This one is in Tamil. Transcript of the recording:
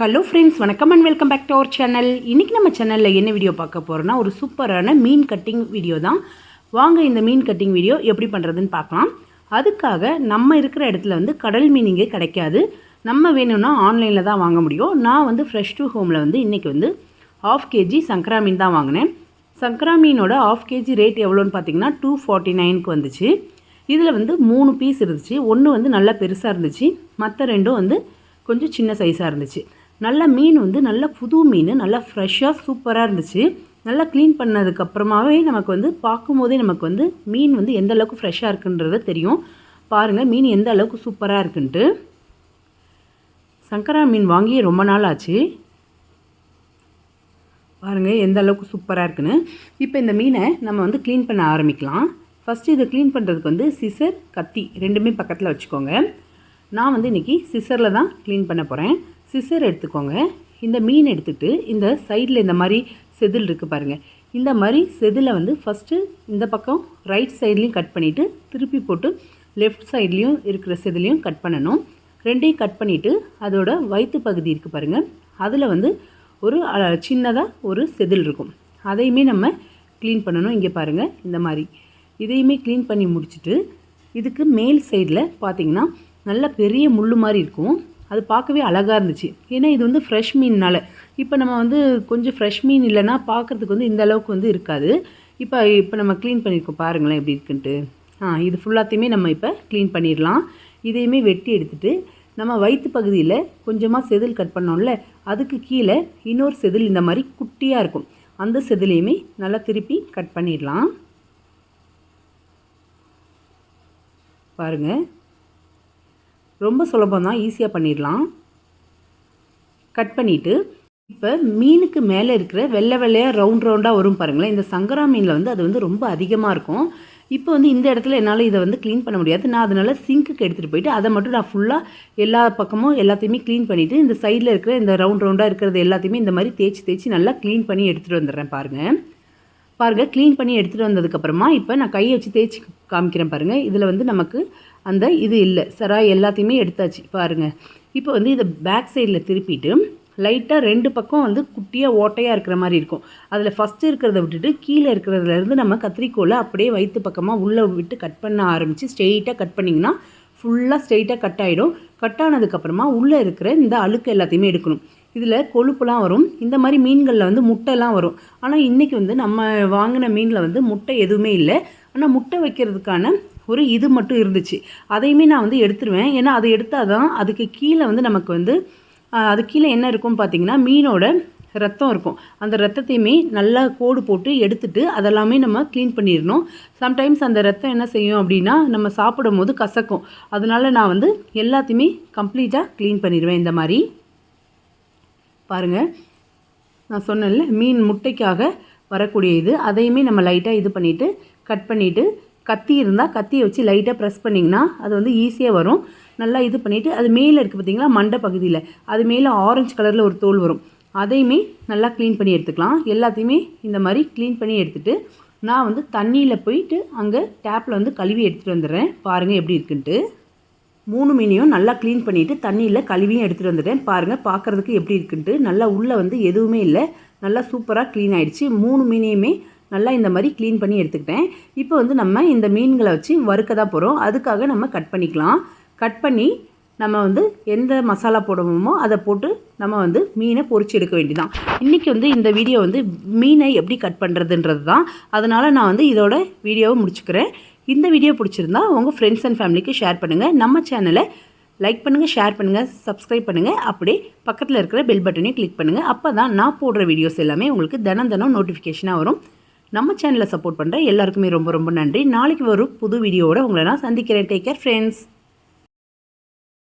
ஹலோ ஃப்ரெண்ட்ஸ் வணக்கம் and welcome back to our channel இன்றைக்கி நம்ம சேனலில் என்ன வீடியோ பார்க்க போகிறோன்னா ஒரு சூப்பரான மீன் கட்டிங் வீடியோ தான். வாங்க இந்த மீன் கட்டிங் வீடியோ எப்படி பண்ணுறதுன்னு பார்க்கலாம். அதுக்காக நம்ம இருக்கிற இடத்துல வந்து கடல் மீன் இங்கே கிடைக்காது. நம்ம வேணும்னா ஆன்லைனில் தான் வாங்க முடியும். நான் வந்து ஃப்ரெஷ் டு ஹோமில் வந்து இன்றைக்கி வந்து ஆஃப் கேஜி சங்கரா மீன் தான் வாங்கினேன். சங்கரா மீனோட ஆஃப் கேஜி ரேட் எவ்வளோன்னு பார்த்தீங்கன்னா டூ ஃபார்ட்டி நைனுக்கு வந்துச்சு. இதில் வந்து மூணு பீஸ் இருந்துச்சு. ஒன்று வந்து நல்லா பெருசாக இருந்துச்சு. மற்ற ரெண்டும் வந்து கொஞ்சம் சின்ன சைஸாக இருந்துச்சு. நல்ல மீன் வந்து நல்ல புது மீன் நல்லா ஃப்ரெஷ்ஷாக சூப்பராக இருந்துச்சு. நல்லா க்ளீன் பண்ணதுக்கப்புறமாவே நமக்கு வந்து பார்க்கும்போதே நமக்கு வந்து மீன் வந்து எந்த அளவுக்கு ஃப்ரெஷ்ஷாக இருக்குன்றது தெரியும். பாருங்கள் மீன் எந்த அளவுக்கு சூப்பராக இருக்குன்ட்டு. சங்கரா மீன் வாங்கி ரொம்ப நாள் ஆச்சு. பாருங்கள் எந்த அளவுக்கு சூப்பராக இருக்குன்னு. இப்போ இந்த மீனை நம்ம வந்து க்ளீன் பண்ண ஆரம்பிக்கலாம். ஃபஸ்ட்டு இதை க்ளீன் பண்ணுறதுக்கு வந்து சிசர் கத்தி ரெண்டுமே பக்கத்தில் வச்சுக்கோங்க. நான் வந்து இன்றைக்கி சிசரில் தான் க்ளீன் பண்ண போகிறேன் சிசர் எடுத்துக்கோங்க. இந்த மீன் எடுத்துகிட்டு இந்த சைடில் இந்த மாதிரி செதில் இருக்குது பாருங்கள் இந்த மாதிரி செதிலை வந்து ஃபஸ்ட்டு இந்த பக்கம் ரைட் சைட்லேயும் கட் பண்ணிவிட்டு திருப்பி போட்டு லெஃப்ட் சைட்லேயும் இருக்கிற செதிலையும் கட் பண்ணணும். ரெண்டையும் கட் பண்ணிவிட்டு அதோட வயிற்று பகுதி இருக்குது பாருங்கள் அதில் வந்து ஒரு சின்னதாக ஒரு செதில் இருக்கும். அதையுமே நம்ம க்ளீன் பண்ணணும் இங்கே பாருங்கள் இந்த மாதிரி. இதையுமே க்ளீன் பண்ணி முடிச்சுட்டு இதுக்கு மேல் சைடில் பார்த்திங்கன்னா நல்ல பெரிய முள் மாதிரி இருக்கும். அது பார்க்கவே அழகாக இருந்துச்சு. ஏன்னா இது வந்து ஃப்ரெஷ் மீன்னால். இப்போ நம்ம வந்து கொஞ்சம் ஃப்ரெஷ் மீன் இல்லைன்னா பார்க்குறதுக்கு வந்து இந்த அளவுக்கு வந்து இருக்காது. இப்போ இப்போ நம்ம க்ளீன் பண்ணியிருக்கோம் பாருங்களேன் எப்படி இருக்குன்ட்டு. ஆ இது ஃபுல்லாத்தையுமே நம்ம இப்போ க்ளீன் பண்ணிடலாம். இதையுமே வெட்டி எடுத்துகிட்டு நம்ம வயிற்று பகுதியில் கொஞ்சமாக செதில் கட் பண்ணோம்ல அதுக்கு கீழே இன்னொரு செதில் இந்த மாதிரி குட்டியாக இருக்கும். அந்த செதிலையுமே நல்லா திருப்பி கட் பண்ணிடலாம். பாருங்கள் ரொம்ப சுலபம் தான் ஈஸியாக பண்ணிடலாம். கட் பண்ணிவிட்டு இப்போ மீனுக்கு மேலே இருக்கிற வெள்ளை வெள்ளையாக ரவுண்ட் ரவுண்டாக வரும் பாருங்களேன். இந்த சங்கரா மீனில் வந்து அது வந்து ரொம்ப அதிகமாக இருக்கும். இப்போ வந்து இந்த இடத்துல என்னால் இதை வந்து க்ளீன் பண்ண முடியாது. நான் அதனால் சிங்க்குக்கு எடுத்துகிட்டு போயிட்டு அதை மட்டும் நான் ஃபுல்லாக எல்லா பக்கமும் எல்லாத்தையுமே க்ளீன் பண்ணிவிட்டு இந்த சைடில் இருக்கிற இந்த ரவுண்ட் ரவுண்டாக இருக்கிறது எல்லாத்தையுமே இந்த மாதிரி தேய்ச்சி தேய்ச்சி நல்லா க்ளீன் பண்ணி எடுத்துகிட்டு வந்துடுறேன் பாருங்கள் பாருங்கள் க்ளீன் பண்ணி எடுத்துகிட்டு வந்ததுக்கப்புறமா இப்போ நான் கையை வச்சு தேய்ச்சி காமிக்கிறேன் பாருங்கள் இதில் வந்து நமக்கு அந்த இது இல்லை. சரா எல்லாத்தையுமே எடுத்தாச்சு. பாருங்கள் இப்போ வந்து இதை பேக் சைடில் திருப்பிட்டு லைட்டாக ரெண்டு பக்கம் வந்து குட்டியாக ஓட்டையாக இருக்கிற மாதிரி இருக்கும். அதில் ஃபஸ்ட்டு இருக்கிறத விட்டுட்டு கீழே இருக்கிறதுலேருந்து நம்ம கத்திரிக்கோலை அப்படியே வயிற்று பக்கமாக உள்ளே விட்டு கட் பண்ண ஆரம்பித்து ஸ்ட்ரெயிட்டாக கட் பண்ணிங்கன்னா ஃபுல்லாக ஸ்ட்ரெயிட்டாக கட் ஆகிடும் கட் ஆனதுக்கப்புறமா உள்ளே இருக்கிற இந்த அழுக்கு எல்லாத்தையுமே எடுக்கணும். இதில் கொழுப்புலாம் வரும். இந்த மாதிரி மீன்களில் வந்து முட்டைலாம் வரும். ஆனால் இன்றைக்கி வந்து நம்ம வாங்கின மீனில் வந்து முட்டை எதுவுமே இல்லை. ஆனால் முட்டை வைக்கிறதுக்கான ஒரு இது மட்டும் இருந்துச்சு. அதையுமே நான் வந்து எடுத்துருவேன். ஏன்னா அதை எடுத்தால் தான் அதுக்கு கீழே வந்து நமக்கு வந்து அது கீழே என்ன இருக்கும்னு பார்த்தீங்கன்னா மீனோட ரத்தம் இருக்கும். அந்த ரத்தத்தையுமே நல்லா கோடு போட்டு எடுத்துட்டு அதெல்லாமே நம்ம க்ளீன் பண்ணிடணும். சம்டைம்ஸ் அந்த ரத்தம் என்ன செய்யும் அப்படின்னா நம்ம சாப்பிடும் போது கசக்கும். அதனால நான் வந்து எல்லாத்தையுமே கம்ப்ளீட்டாக க்ளீன் பண்ணிடுவேன் இந்த மாதிரி. பாருங்கள் நான் சொன்னேன்ல மீன் முட்டைக்காக வரக்கூடிய இது. அதையுமே நம்ம லைட்டாக இது பண்ணிவிட்டு கட் பண்ணிவிட்டு கத்தி இருந்தால் கத்தியை வச்சு லைட்டாக ப்ரெஸ் பண்ணிங்கன்னா அது வந்து ஈஸியாக வரும். நல்லா இது பண்ணிவிட்டு அது மேலே இருக்குது பார்த்திங்களா மண்டை பகுதியில். அது மேலே ஆரஞ்சு கலரில் ஒரு தோல் வரும். அதையுமே நல்லா க்ளீன் பண்ணி எடுத்துக்கலாம். எல்லாத்தையுமே இந்த மாதிரி க்ளீன் பண்ணி எடுத்துகிட்டு நான் வந்து தண்ணியில் போயிட்டு அங்கே டேப்பில் வந்து கழுவி எடுத்துகிட்டு வந்துடுறேன். பாருங்கள் எப்படி இருக்குன்ட்டு. மூணு மீனையும் நல்லா க்ளீன் பண்ணிவிட்டு தண்ணியில் கழுவியும் எடுத்துகிட்டு வந்துட்டேன் பாருங்கள் பார்க்குறதுக்கு எப்படி இருக்குன்ட்டு. நல்லா உள்ளே வந்து எதுவுமே இல்லை. நல்லா சூப்பராக க்ளீன் ஆகிடுச்சு மூணு மீனையுமே நல்லா இந்த மாதிரி க்ளீன் பண்ணி எடுத்துக்கிட்டேன். இப்போ வந்து நம்ம இந்த மீன்களை வச்சு வறுக்க தான் போகிறோம் அதுக்காக நம்ம கட் பண்ணிக்கலாம். கட் பண்ணி நம்ம வந்து எந்த மசாலா போடுவோமோ அதை போட்டு நம்ம வந்து மீனை பொறிச்சு எடுக்க வேண்டியதான் இன்றைக்கி வந்து இந்த வீடியோ வந்து மீனை எப்படி கட் பண்ணுறதுன்றது தான். அதனால் நான் வந்து இதோட வீடியோவை முடிச்சுக்கிறேன். இந்த வீடியோ பிடிச்சிருந்தா உங்கள் ஃப்ரெண்ட்ஸ் அண்ட் ஃபேமிலிக்கு ஷேர் பண்ணுங்கள் நம்ம சேனலை லைக் பண்ணுங்கள் ஷேர் பண்ணுங்கள் சப்ஸ்கிரைப் பண்ணுங்கள் அப்படியே பக்கத்தில் இருக்கிற பெல் பட்டனையும் கிளிக் பண்ணுங்கள் அப்போ தான் நான் போடுற வீடியோஸ் எல்லாமே உங்களுக்கு தினம் தினம் நோட்டிஃபிகேஷனாக வரும். நம்ம சேனலை சப்போர்ட் பண்ணுற எல்லாருக்குமே ரொம்ப ரொம்ப நன்றி. நாளைக்கு வரும் புது வீடியோவோட உங்களை நான் சந்திக்கிறேன். Take care friends